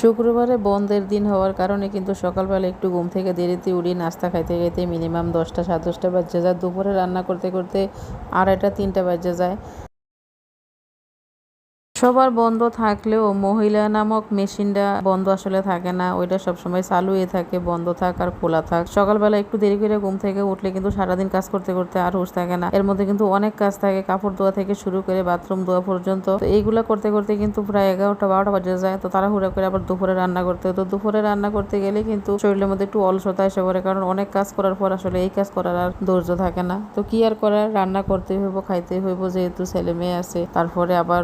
শুক্রবারে বন্ধের দিন হওয়ার কারণে কিন্তু সকালবেলা একটু ঘুম থেকে দেরিতে উড়ি নাস্তা খাইতে খাইতে মিনিমাম দশটা সাড়ে দশটা বাজে যায়। দুপুরে রান্না করতে করতে আড়াইটা, তিনটা বাজে যায়। সবার বন্ধ থাকলেও মহিলা নামক মেশিনটা বন্ধ আসলে থাকে না। ওইটা সবসময় চালু হয়ে থাকে, বন্ধ থাক আর খোলা থাক। সকালবেলা একটু দেরি করে ঘুম থেকে উঠলে কিন্তু সারাদিন কাজ করতে করতে আর হুশ থাকে না। এর মধ্যে কিন্তু অনেক কাজ থাকে, কাপড় ধোয়া থেকে শুরু করে বাথরুম ধোয়া পর্যন্ত। তো এইগুলা করতে করতে কিন্তু প্রায় এগারোটা, বারোটা বাজে যায়। তো তারা হুড়া করে আবার দুপুরে রান্না করতে তো দুপুরে রান্না করতে গেলে কিন্তু শরীরের মধ্যে একটু অলসতা এসে পড়ে। কারণ অনেক কাজ করার পর আসলে এই কাজ করার আর ধৈর্য থাকে না। তো কি আর করার? রান্না করতেই হইব, খাইতেই হইব। যেহেতু ছেলে মেয়ে আছে, তারপরে আবার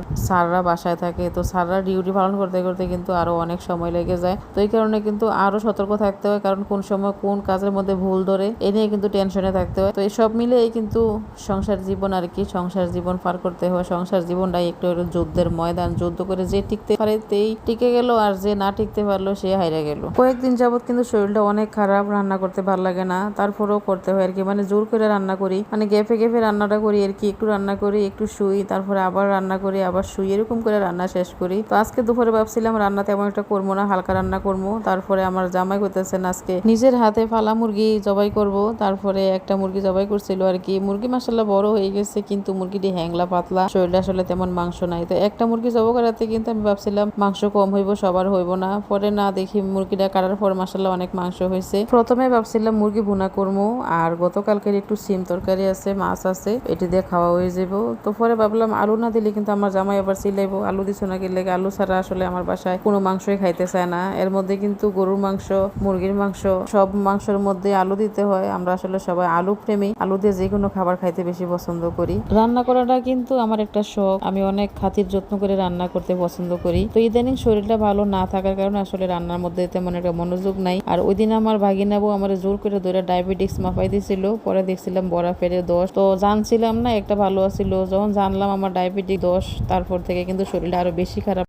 স্যাররা বাসায় থাকে। তো স্যাররা ডিউটি পালন করতে করতে কিন্তু আরও অনেক সময় লেগে যায়। তো এই কারণে কিন্তু আরও সতর্ক থাকতে হয়, কারণ কোন সময় কোন কাজের মধ্যে ভুল ধরে এ নিয়ে কিন্তু টেনশনে থাকতে হয়। তো এই সব মিলেই কিন্তু সংসার জীবন আর কি, সংসার জীবন পার করতে হয়। সংসার জীবনটাই একটু একটু যুদ্ধের ময়দান, যুদ্ধ করে যে টিকতে পারে তেই টিকে গেল, আর যে না টিকতে পারল সে হাইরা গেল। কয়েকদিন যাবত কিন্তু শরীরটা অনেক খারাপ, রান্না করতে ভালো লাগে না, তারপরেও করতে হয় আর কি। মানে জোর করে রান্না করি মানে গেফে গেফে রান্নাটা করি আর কি। একটু রান্না করি, একটু শুই, তারপরে আবার রান্না করি, আবার শুই, এরকম করে রান্না শেষ করি। তো আজকে দুপুরে ভাবছিলাম রান্না তেমন একটা করব না, হালকা রান্না করব। তারপরে আমার জামাই করতেছেন আজকে নিজের হাতে ফালা মুরগি জবাই করব। তারপরে একটা মুরগি জবাই করছিল আর কি। মুরগি মাসাল্লাহ বড় হয়ে গেছে, কিন্তু মুরগিটি হ্যাংলা পাতলা শরীরটা আসলে তেমন মাংস নাই। তো একটা মুরগি জবাই করাতে কিন্তু আমি ভাবছিলাম মাংস কম হইব, সবার হইব না। পরে না দেখি মুরগিটা কাটার পর মাসাল্লাহ অনেক মাংস হয়েছে প্রথমে ভাবছিলাম মুরগি ভুনা করব, আর গতকালকের একটু সিম তরকারি আছে, মাছ আছে, এটি দিয়ে খাওয়া হয়ে যাব তো পরে ভাবলাম আলু না দিলে কিন্তু আমার জামাই আবার চিলাইবো আলু দিছো নাকি লেগে? আলু ছাড়া আসলে আমার বাসায় কোনো মাংসই খাইতে চায় না। এর মধ্যে কিন্তু গরুর মাংস, মুরগির মাংস, সব মাংসের মধ্যে আলু দিতে হয়। আমরা আসলে সবাই আলু প্রেমী। আলু দিয়ে যে কোনো খাবার খাইতে বেশি পছন্দ করি। রান্না করাটা কিন্তু আমার একটা শখ। আমি অনেক খাতির যত্ন করে রান্না করতে পছন্দ করি। তো ইদানিং শরীরটা ভালো না থাকার কারণে আসলে রান্নার মধ্যে তেমন একটা মনোযোগ নাই। আর ওই দিন আমার ভাগিনাবু আমার জোর করে ধরে ডায়াবেটিক্স মাপাই দিছিল। পরে দেখছিলাম বড়া ফেরে দশ। তো জানছিলাম না, একটা ভালো আছিল। যখন জানলাম আমার ডায়াবেটিক দশ, তারপর থেকে কিন্তু শরীরটা আরও বেশি খারাপ